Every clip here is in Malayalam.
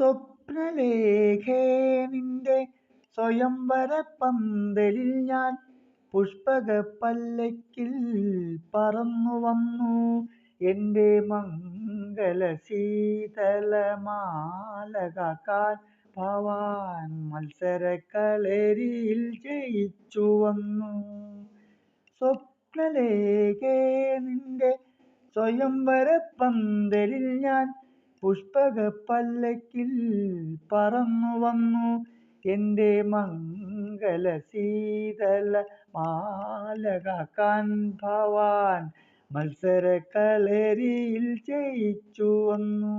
സ്വപ്നലേഖേ നിന്റെ സ്വയംവര പന്തലിൽ ഞാൻ പുഷ്പക പല്ലക്കിൽ പറന്നു വന്നു. എന്റെ മംഗല ശീതലമാലകാൻ കാക്കാൻ ഭവാൻ മത്സരക്കളരിയിൽ ജയിച്ചു വന്നു. സ്വപ്നലേഖേ നിന്റെ സ്വയംവര പന്തലിൽ ഞാൻ പുഷ്പക പല്ലക്കിൽ പറന്നു വന്നു. എന്റെ മംഗല ശീതല മാല കാക്കാൻ ഭവാൻ മത്സരക്കളരിയിൽ ജയിച്ചു വന്നു.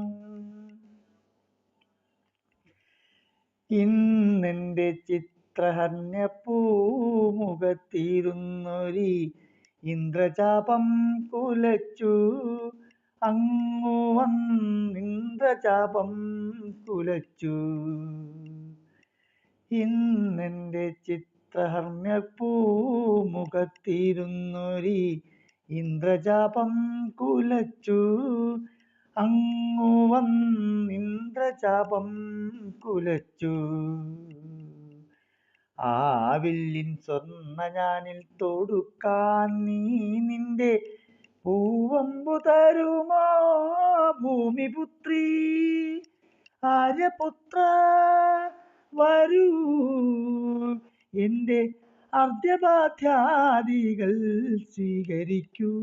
ഇന്നെന്റെ ചിത്രഹന്യ പൂമുഖത്തിരുന്നൊരി ഇന്ദ്രചാപം കുലച്ചു. അങ്ങു വന്നിന്ദ്രചാപം തുലച്ചു. ഇന്നെന്റെ ചിത്രഹർമ്മ്യ പൂമുഖത്തിരുന്നൊരി ഇന്ദ്രചാപം കുലച്ചു. അങ്ങു വന്നിന്ദ്രചാപം കുലച്ചു. ആ വില്ലിൻ സ്വർണ ഞാനിൽ തൊടുക്കാൻ നീ നിന്റെ പൂവമ്പു തരുമോ ഭൂമിപുത്രി ആര്യപുത്ര വരൂ. എന്റെ അർദ്ധബാധ്യാദികൾ സ്വീകരിക്കൂ.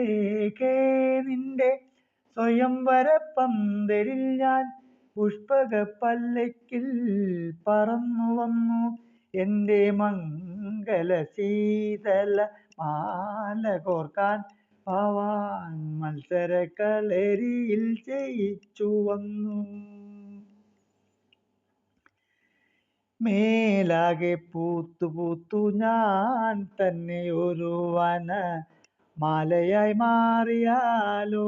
സ്വപ്നലേഖേ നിന്റെ സ്വയംവര പന്തലിൽ ഞാൻ പുഷ്പക പല്ലക്കിൽ പറന്നു വന്നു. എന്റെ മംഗല ശീതല മാല കോർക്കാൻ പവാൻ മത്സര കളരിയിൽ ജയിച്ചു വന്നു. മേലാകെ പൂത്തു പൂത്തു ഞാൻ തന്നെ ഒരു വന മാലയായി മാറിയാലോ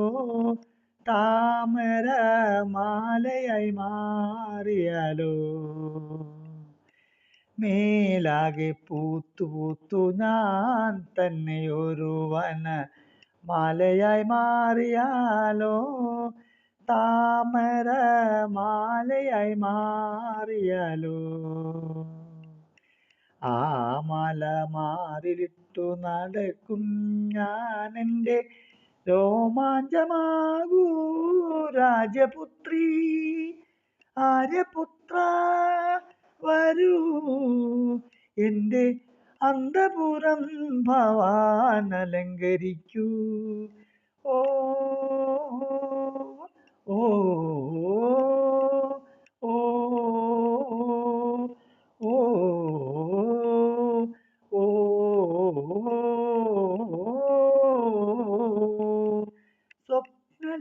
താമര മാലയായി മാറിയാലോ മേലാകെ പൂത്തു പൂത്തു ഞാൻ തന്നെ ഒരു വന മാലയായി മാറിയാലോ താമര മാലയായി മാറിയാലോ ആ മല മാറിലിട്ടു നടക്കും ഞാനെന്റെ രോമാഞ്ചമാകൂ രാജപുത്രി. ആര്യപുത്ര വരൂ. എന്റെ അന്തപുരം ഭവാൻ അലങ്കരിക്കൂ ഓ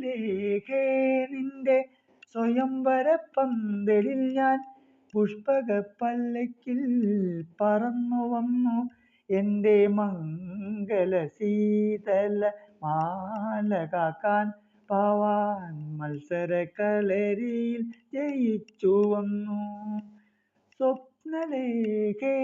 സ്വപ്നലേഖേ നിന്റെ സ്വയംവര പന്തലിൽ ഞാൻ പുഷ്പക പല്ലക്കിൽ പറന്നു വന്നു. എന്റെ മംഗല ശീതല മാല കാക്കാൻ പവാൻ കലരിയിൽ ജയിച്ചു വന്നു. സ്വപ്നലേഖേ